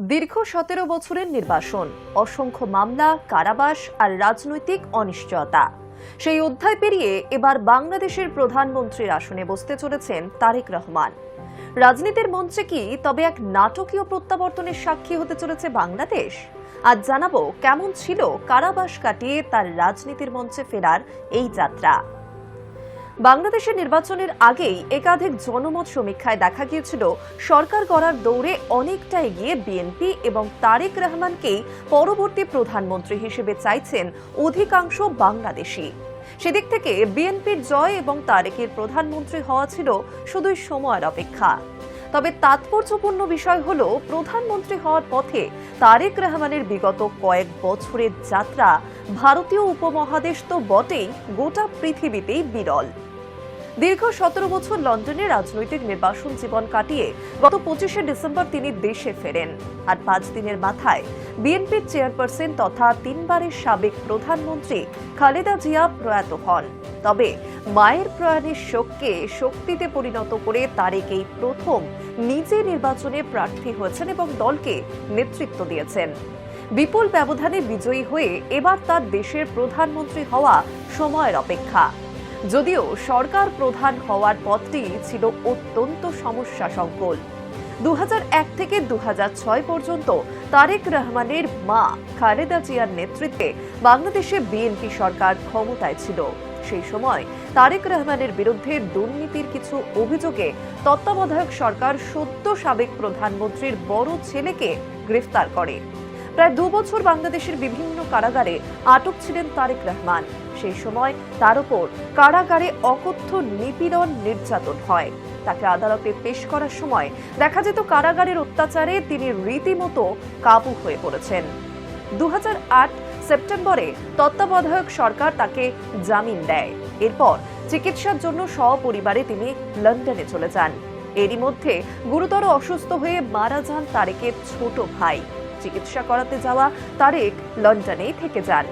দীর্ঘ সতেরো বছরের নির্বাসন, অসংখ্য মামলা, কারাবাস আর রাজনৈতিক অনিশ্চয়তা। সেই অধ্যায় পেরিয়ে এবার বাংলাদেশের প্রধানমন্ত্রীর আসনে বসতে চলেছেন তারেক রহমান। রাজনীতির মঞ্চে কি তবে এক নাটকীয় প্রত্যাবর্তনের সাক্ষী হতে চলেছে বাংলাদেশ? আজ জানাব কেমন ছিল কারাবাস কাটিয়ে তার রাজনীতির মঞ্চে ফেরার এই যাত্রা। বাংলাদেশের নির্বাচনের আগেই একাধিক জনমত সমীক্ষায় দেখা গিয়েছিল, সরকার গড়ার দৌড়ে অনেকটা এগিয়ে বিএনপি এবং তারেক রহমানকেই পরবর্তী প্রধানমন্ত্রী হিসেবে চাইছেন অধিকাংশ বাংলাদেশি। সেদিক থেকে বিএনপির জয় এবং তারেকের প্রধানমন্ত্রী হওয়া ছিল শুধুই সময়ের অপেক্ষা। তবে তাৎপর্যপূর্ণ বিষয় হল, প্রধানমন্ত্রী হওয়ার পথে তারেক রহমানের বিগত কয়েক বছরের যাত্রা ভারতীয় উপমহাদেশ তো বটেই, গোটা পৃথিবীতেই বিরল। দীর্ঘ সতেরো বছর লন্ডনে রাজনৈতিক নির্বাসন জীবন কাটিয়ে গত পঁচিশে ডিসেম্বর তিনি দেশে ফেরেন। আর পাঁচ দিনের মাথায় বিএনপির চেয়ারপারসন তথা তিনবারের সাবেক প্রধানমন্ত্রী খালেদা জিয়া প্রয়াত হন। তবে মায়ের প্রয়াণের শোককে শক্তিতে পরিণত করে তারেক এই প্রথম নিজে নির্বাচনে প্রার্থী হয়েছেন এবং দলকে নেতৃত্ব দিয়েছেন। বিপুল ব্যবধানে বিজয়ী হয়ে এবার তার দেশের প্রধানমন্ত্রী হওয়া সময়ের অপেক্ষা। যদিও সরকার প্রধান হওয়ার পথটি ছিল অত্যন্ত সমস্যা সংকুল দু থেকে দু হাজার ছয় পর্যন্ত তারেক রহমানের মা খালেদা জিয়ার নেতৃত্বে বাংলাদেশে বিএনপি সরকার ক্ষমতায় ছিল। সেই সময় তারেক রহমানের বিরুদ্ধে দুর্নীতির কিছু অভিযোগে তত্ত্বাবধায়ক সরকার সদ্য সাবেক প্রধানমন্ত্রীর বড় ছেলেকে গ্রেফতার করে। প্রায় দু বছর বাংলাদেশের বিভিন্ন কারাগারে আটক ছিলেন তারেক রহমান। সেই সময় তার উপর কারাগারে অকথ্য নিপীড়ন নির্যাতন হয়। তাকে আদালতে পেশ করার সময় দেখা যেত কারাগারের অত্যাচারে তিনি রীতিমতো কাবু হয়ে পড়েছেন। দু হাজার আট সেপ্টেম্বরে তত্ত্বাবধায়ক সরকার তাকে জামিন দেয়। এরপর চিকিৎসার জন্য সপরিবারে তিনি লন্ডনে চলে যান। এরই মধ্যে গুরুতর অসুস্থ হয়ে মারা যান তারেকের ছোট ভাই। চিকিৎসা করাতে যাওয়া তারেক লন্ডনেই থেকে যান।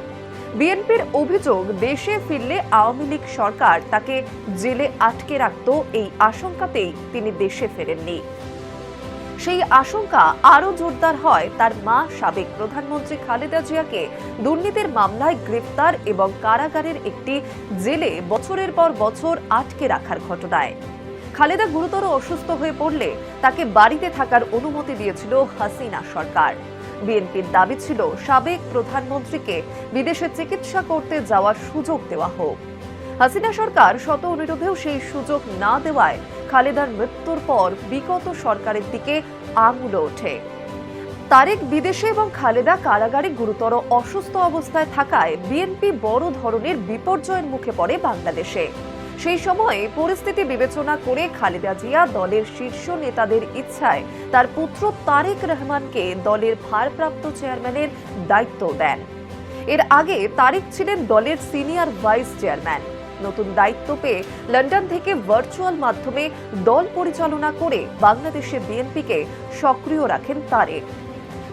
বিএনপির অভিযোগ, দেশে ফিরলে আওয়ামী লীগ সরকার তাকে জেলে আটকে রাখত, এই আশঙ্কাতেই তিনি দেশে ফেরেননি। সেই আশঙ্কা আরও জোরদার হয় তার মা সাবেক প্রধানমন্ত্রী খালেদা জিয়াকে। দুর্নীতির মামলায় গ্রেফতার এবং কারাগারের একটি জেলে বছরের পর বছর আটকে রাখার ঘটনায়। খালেদা গুরুতর অসুস্থ হয়ে পড়লে তাকে বাড়িতে থাকার অনুমতি দিয়েছিল হাসিনা সরকার। বিএনপির দাবি ছিল সাবেক প্রধানমন্ত্রীকে বিদেশে চিকিৎসা করতে যাওয়ার সুযোগ দেওয়া হোক। হাসিনা সরকার শত অনুরোধেও সেই সুযোগ না দেওয়ায় খালেদার মৃত্যুর পর বিগত সরকারের দিকে আঙুল ওঠে। তারেক বিদেশে এবং খালেদা কারাগারে গুরুতর অসুস্থ অবস্থায় থাকায় বিএনপি বড় ধরনের বিপর্যয়ের মুখে পড়ে বাংলাদেশে। সেই সময়ে পরিস্থিতি বিবেচনা করে খালেদা জিয়া দলের শীর্ষ নেতাদের ইচ্ছায় তার পুত্র তারেক রহমানকে দলের ভারপ্রাপ্ত চেয়ারম্যানের দায়িত্ব দেন। এর আগে তারেক ছিলেন দলের সিনিয়র ভাইস চেয়ারম্যান। নতুন দায়িত্ব পেয়ে লন্ডন থেকে ভার্চুয়াল মাধ্যমে দল পরিচালনা করে বাংলাদেশে বিএনপিকে সক্রিয় রাখেন তারেক।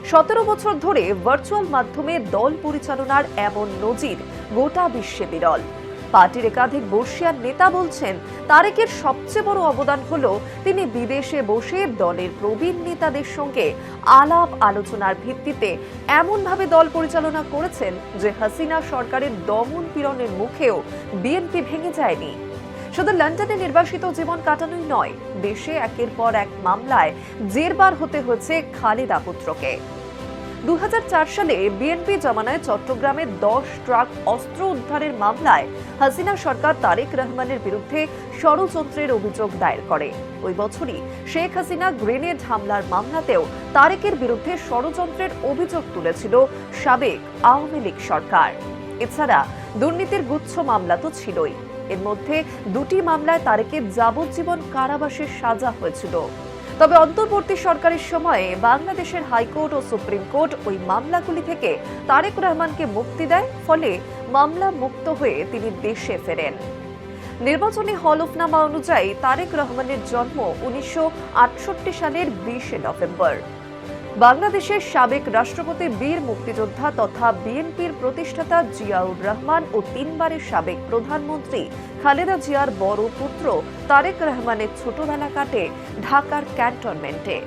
সতেরো বছর ধরে ভার্চুয়াল মাধ্যমে দল পরিচালনার এমন নজির গোটা বিশ্বে বিরল। পার্টির একাধিক বর্ষিয়ার নেতা বলছেন, তারেকের সবচেয়ে বড় অবদান হল তিনি বিদেশে বসে দলের প্রবীণ নেতাদের সঙ্গে আলাপ আলোচনার ভিত্তিতে এমনভাবে দল পরিচালনা করেছেন যে হাসিনা সরকারের দমন পীড়নের মুখেও বিএনপি ভেঙে যায়নি। শুধু লন্ডনে নির্বাসিত জীবন কাটানোই নয়, দেশে একের পর এক মামলায় জেরবার হতে হয়েছে খালেদা পুত্রকে। দুহাজার চার সালে বিএনপি জমানায় চট্টগ্রামে দশ ট্রাক অস্ত্র উদ্ধারের মামলায় হাসিনা সরকার তারেক রহমানের বিরুদ্ধে ষড়যন্ত্রের অভিযোগ দায়ের করে। ওই বছরই শেখ হাসিনা গ্রেনেড হামলার মামলাতেও তারেকের বিরুদ্ধে ষড়যন্ত্রের অভিযোগ তুলেছিল সাবেক আওয়ামী লীগ সরকার। এছাড়া দুর্নীতির গুচ্ছ মামলা তো ছিলই। এর মধ্যে দুটি মামলায় তারেকের যাবজ্জীবন কারাবাসের সাজা হয়েছিল। তবে অন্তর্বর্তী সরকারের সময়ে বাংলাদেশের হাইকোর্ট ও সুপ্রিম কোর্ট ওই মামলাগুলি থেকে তারেক রহমানকে মুক্তি দেয়, ফলে মামলা মুক্ত হয়ে তিনি দেশে ফেরেন। নির্বাচনী হলফনামা অনুযায়ী তারেক রহমানের জন্ম উনিশশো আটষট্টি সালের বিশে নভেম্বর। বাংলাদেশের সাবেক রাষ্ট্রপতি, বীর মুক্তিযোদ্ধা তথা বিএনপির প্রতিষ্ঠাতা জিয়াউর রহমান ও তিনবারের সাবেক প্রধানমন্ত্রী খালেদা জিয়ার বড় পুত্র তারেক রহমানের ছোটবেলা কাটে ঢাকার ক্যান্টনমেন্টে।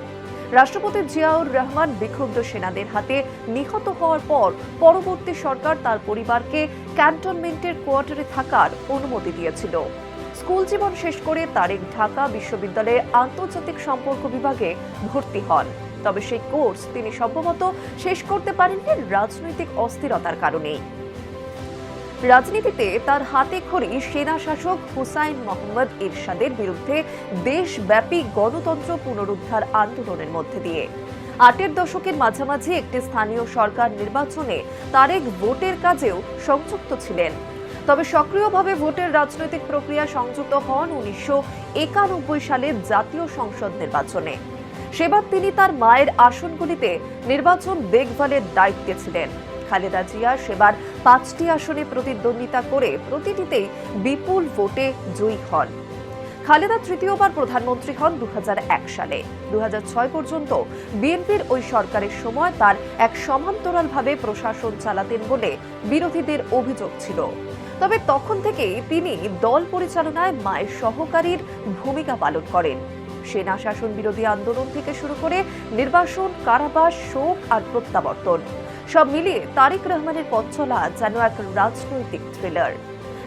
রাষ্ট্রপতি জিয়াউর রহমান বিক্ষুব্ধ সেনাদের হাতে নিহত হওয়ার পর পরবর্তী সরকার তার পরিবারকে ক্যান্টনমেন্টের কোয়ার্টারে থাকার অনুমতি দিয়েছিল। স্কুল জীবন শেষ করে তারেক ঢাকা বিশ্ববিদ্যালয়ে আন্তর্জাতিক সম্পর্ক বিভাগে ভর্তি হন। তবে সেই কোর্স তিনি সম্ভবত শেষ করতে পারেননি রাজনৈতিক অস্থিরতার কারণেই রাজনীতিতে তার হাতে খড়ি সেনা শাসক হুসাইন মোহাম্মদ ইরশাদের বিরুদ্ধে দেশব্যাপী গণতন্ত্র পুনরুদ্ধার আন্দোলনের মধ্যে দিয়ে। আটের দশকের মাঝামাঝি একটি স্থানীয় সরকার নির্বাচনে তারেক ভোটের কাজেও সংযুক্ত ছিলেন। তবে সক্রিয়ভাবে ভোটের রাজনৈতিক প্রক্রিয়া সংযুক্ত হন উনিশশো সালের জাতীয় সংসদ নির্বাচনে। সেবার তিনি তার মায়ের আসনগুলিতে নির্বাচন দেখভালের দায়িত্বে ছিলেন। খালেদা জিয়া সেবার পাঁচটি আসনে প্রতিদ্বন্দ্বিতা করে প্রতিটিতেই বিপুল ভোটে জয়ী হন। খালেদা তৃতীয়বার প্রধানমন্ত্রী হন দুহাজার এক সালে। দু হাজার ছয় পর্যন্ত বিএনপির ওই সরকারের সময় তার এক সমান্তরালভাবে প্রশাসন চালাতেন বলে বিরোধীদের অভিযোগ ছিল। তবে তখন থেকেই তিনি দল পরিচালনায় মায়ের সহকারীর ভূমিকা পালন করেন। সেনা শাসন বিরোধী আন্দোলন থেকে শুরু করে নির্বাসন, কারাবাস, শোক আর প্রত্যাবর্তন। সব মিলিয়ে তারেক রহমানের পথ চলা যেন এক রাজনৈতিক থ্রিলার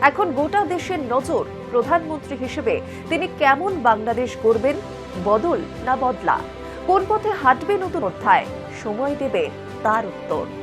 এখন গোটা দেশের নজর প্রধানমন্ত্রী হিসেবে তিনি কেমন বাংলাদেশ গড়বেন, বদল না বদলা? কোন পথে হাঁটবে নতুন অধ্যায়? সময় দেবে তার উত্তর।